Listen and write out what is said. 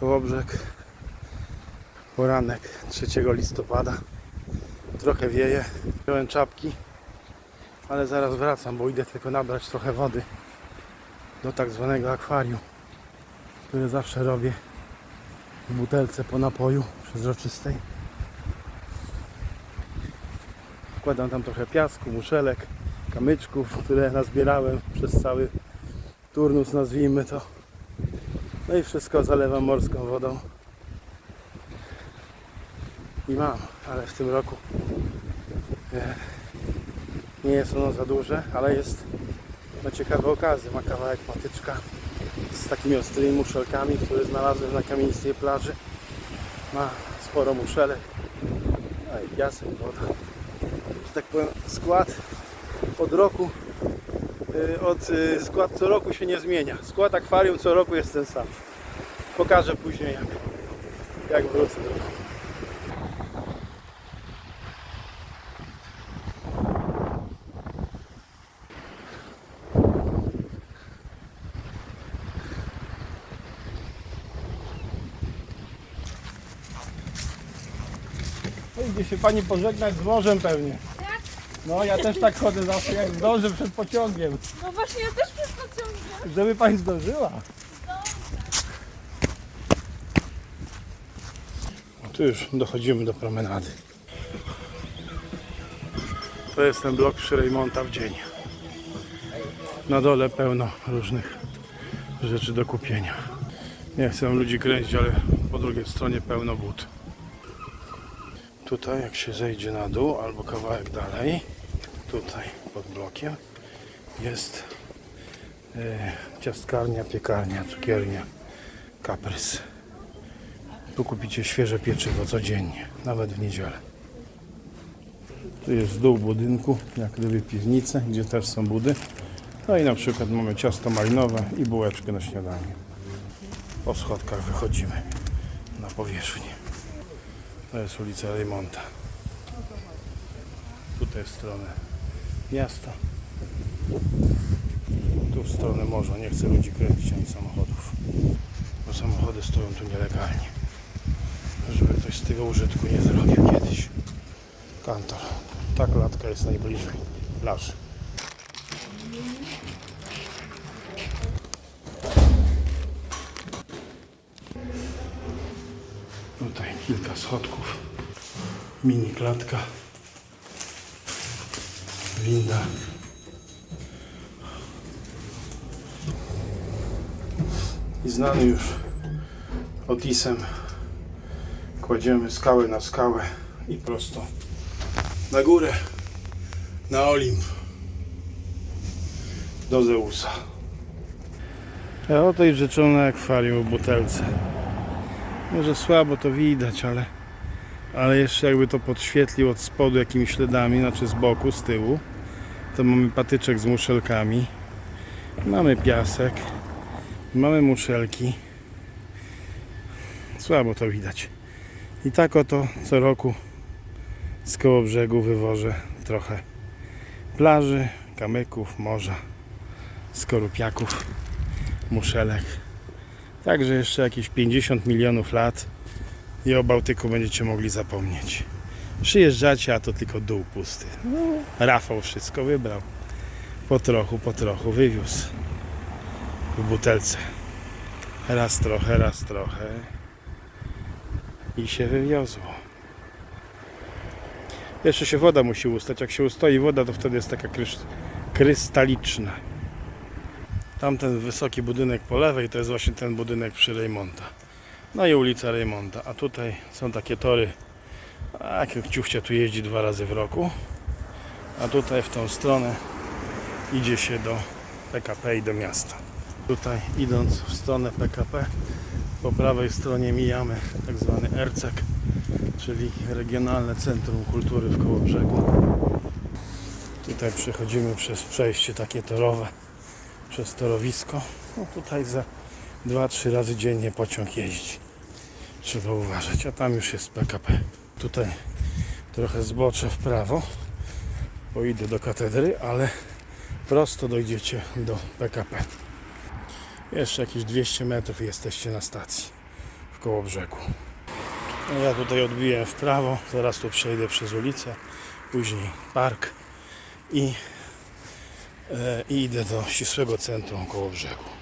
Kołobrzeg. Poranek 3 listopada. Trochę wieje. Wziąłem czapki, ale zaraz wracam, bo idę tylko nabrać trochę wody do tak zwanego akwarium, które zawsze robię w butelce po napoju przezroczystej. Wkładam tam trochę piasku, muszelek, kamyczków, które nazbierałem przez cały turnus, nazwijmy to. No i wszystko zalewam morską wodą. I mam, ale w tym roku e, nie jest ono za duże, ale jest na ciekawe okazy. Ma kawałek patyczka z takimi ostrymi muszelkami, które znalazłem na kamienistej plaży. Ma sporo muszelek. No i piasek, woda. Że tak powiem, skład od roku, od y, skład co roku się nie zmienia. Skład akwarium co roku jest ten sam. Pokażę później jak, jak wrócę do idzie się pani pożegnać z morzem pewnie. No ja też tak chodzę zawsze jak zdążę przed pociągiem. No właśnie, ja też przez to ciągnę. Żeby pani zdążyła. No tu już dochodzimy do promenady. To jest ten blok przy Rejmonta w dzień. Na dole pełno różnych rzeczy do kupienia. Nie chcę ludzi kręcić, ale po drugiej stronie pełno but. Tutaj jak się zejdzie na dół albo kawałek dalej, tutaj pod blokiem jest e, ciastkarnia, piekarnia, cukiernia, kaprys. Tu kupicie świeże pieczywo codziennie, nawet w niedzielę. Tu jest dół budynku, jak gdyby piwnice, gdzie też są budy. No i na przykład mamy ciasto malinowe i bułeczkę na śniadanie. Po schodkach wychodzimy na powierzchnię. To jest ulica Rejmonta. Tutaj w stronę miasta. Tu w stronę morza. Nie chcę ludzi kręcić ani samochodów. Bo samochody stoją tu nielegalnie. Żeby ktoś z tego użytku nie zrobił kiedyś. Kantor. Ta klatka jest najbliżej plaży. Tutaj kilka schodków. Mini klatka. Winda. I znany już Otisem kładziemy skałę na skałę i prosto na górę, na Olimp, do Zeusa. A oto i rzeczone akwarium w butelce. Może słabo to widać, ale, ale jeszcze jakby to podświetlił od spodu jakimiś śladami, znaczy z boku, z tyłu, to mamy patyczek z muszelkami, mamy piasek, mamy muszelki. Słabo to widać. I tak oto co roku z koło brzegu wywożę trochę plaży, kamyków, morza, skorupiaków, muszelek. Także jeszcze jakieś 50 milionów lat i o Bałtyku będziecie mogli zapomnieć. Przyjeżdżacie, a to tylko dół pusty. No, Rafał wszystko wybrał. Po trochu, po trochu wywiózł w butelce. Raz trochę, raz trochę. I się wywiozło. Jeszcze się woda musi ustać. Jak się ustoi woda, to wtedy jest taka krystaliczna. Tamten wysoki budynek po lewej to jest właśnie ten budynek przy Rejmonta. No i ulica Rejmonta. A tutaj są takie tory. A ciuchcia tu jeździ dwa razy w roku. A tutaj w tą stronę idzie się do PKP i do miasta. Tutaj idąc w stronę PKP po prawej stronie mijamy tak zwany Ercek, czyli Regionalne Centrum Kultury w Kołobrzegu. Tutaj przechodzimy przez przejście takie torowe, przez torowisko. No tutaj za 2-3 razy dziennie pociąg jeździ. Trzeba uważać, a tam już jest PKP. Tutaj trochę zboczę w prawo, bo idę do katedry, ale prosto dojdziecie do PKP. Jeszcze jakieś 200 metrów i jesteście na stacji. koło brzegu. No ja tutaj odbiłem w prawo, zaraz tu przejdę przez ulicę, później park i, i idę do ścisłego centrum koło brzegu.